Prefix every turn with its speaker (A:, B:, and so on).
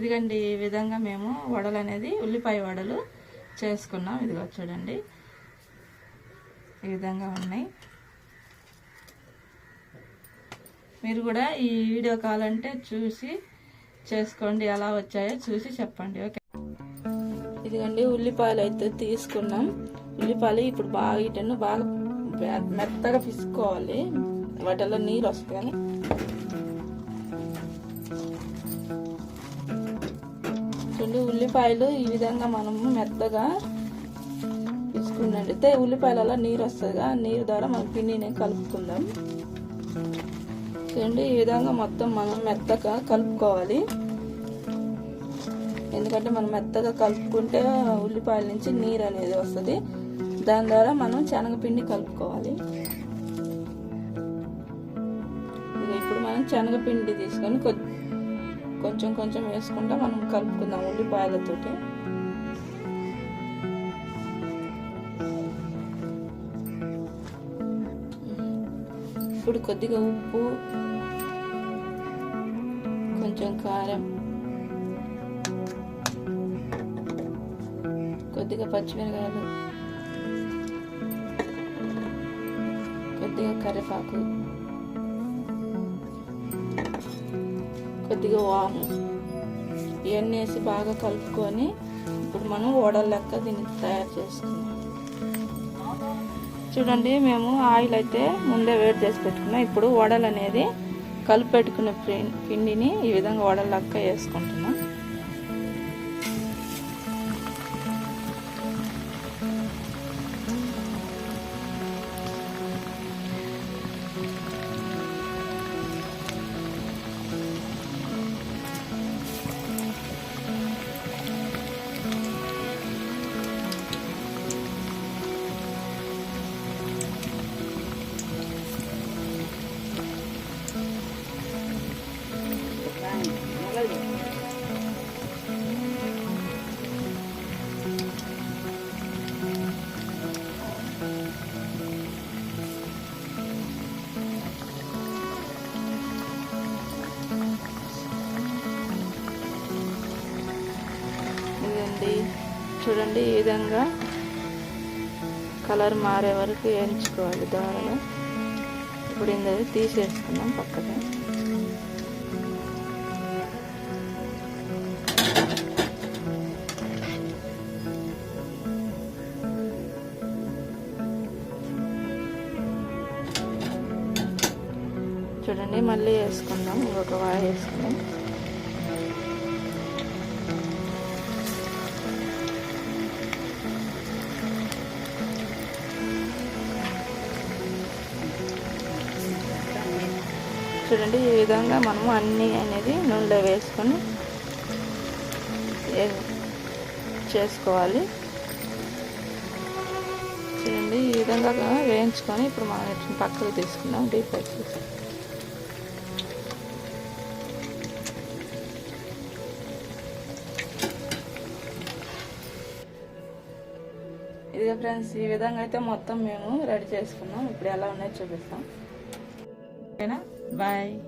A: ఇదిగండి ఈ విధంగా మేము వడలు అనేది ఉల్లిపాయ వడలు చేసుకున్నాం. ఇదిగో చూడండి. ఈ విధంగా ఉన్నాయి. మీరు కూడా ఈ వీడియో కావాలంటే చూసి చేసుకోండి. ఎలా వచ్చాయో చూసి చెప్పండి ఓకే? ఇదిగండి ఉల్లిపాయలు అయితే తీసుకున్నాం. ఉల్లిపాయలు ఇప్పుడు బాగా ఇటను బాగా మెత్తగా పిసుకోవాలి. వాటిలో నీరు వస్తుంది కానీ. చూడండి ఉల్లిపాయలు ఈ విధంగా మనము మెత్తగా తీసుకున్నట్లయితే ఉల్లిపాయలలో నీరు వస్తుందిగా. నీరు ద్వారా మనం పిండిని కలుపుకుందాం. చూడండి ఈ విధంగా మొత్తం మనం మెత్తగా కలుపుకోవాలి. ఎందుకంటే మనం మెత్తగా కలుపుకుంటే ఉల్లిపాయల నుంచి నీరు అనేది వస్తుంది. దాని ద్వారా మనం శనగపిండి కలుపుకోవాలి. ఇప్పుడు మనం శనగపిండి తీసుకొని కొద్ది కొంచెం కొంచెం వేసుకుంటా మనం కలుపుకుందాం ఉల్లిపాయలతోటి ఇప్పుడు కొద్దిగా ఉప్పు కొంచెం కారం కొద్దిగా పచ్చిమిరకాయలు కొద్దిగా కరివేపాకు కొద్దిగా వాము. ఇవన్నీ వేసి బాగా కలుపుకొని ఇప్పుడు మనం ఓడల లెక్క దీనికి తయారు చేసుకున్నాం చూడండి మేము ఆయిల్ అయితే ముందే వేడి చేసి పెట్టుకున్నాం. ఇప్పుడు వడలు అనేది కలిపి పెట్టుకున్న పిండిని ఈ విధంగా వడల లెక్క వేసుకుంటున్నాం. చూడండి ఈ విధంగా కలర్ మారే వరకు వేయించుకోవాలి దారగా ఇప్పుడు ఇందులో తీసేసుకున్నాం పక్కన చూడండి మళ్ళీ వేసుకుందాం. ఇంకొక వాయి వేసుకుందాం. చూడండి ఈ విధంగా మనము అన్నీ అనేది నూనెలో వేసుకొని చేసుకోవాలి. చూడండి ఈ విధంగా వేయించుకొని ఇప్పుడు మనం వీటిని పక్కకు తీసుకుందాం డీప్ ఫ్రై చేసి. ఫ్రెండ్స్ ఈ విధంగా అయితే మొత్తం మేము రెడీ చేసుకున్నాం. ఇప్పుడు ఎలా ఉన్నాయో చూపిస్తాం. ఓకేనా? Bye.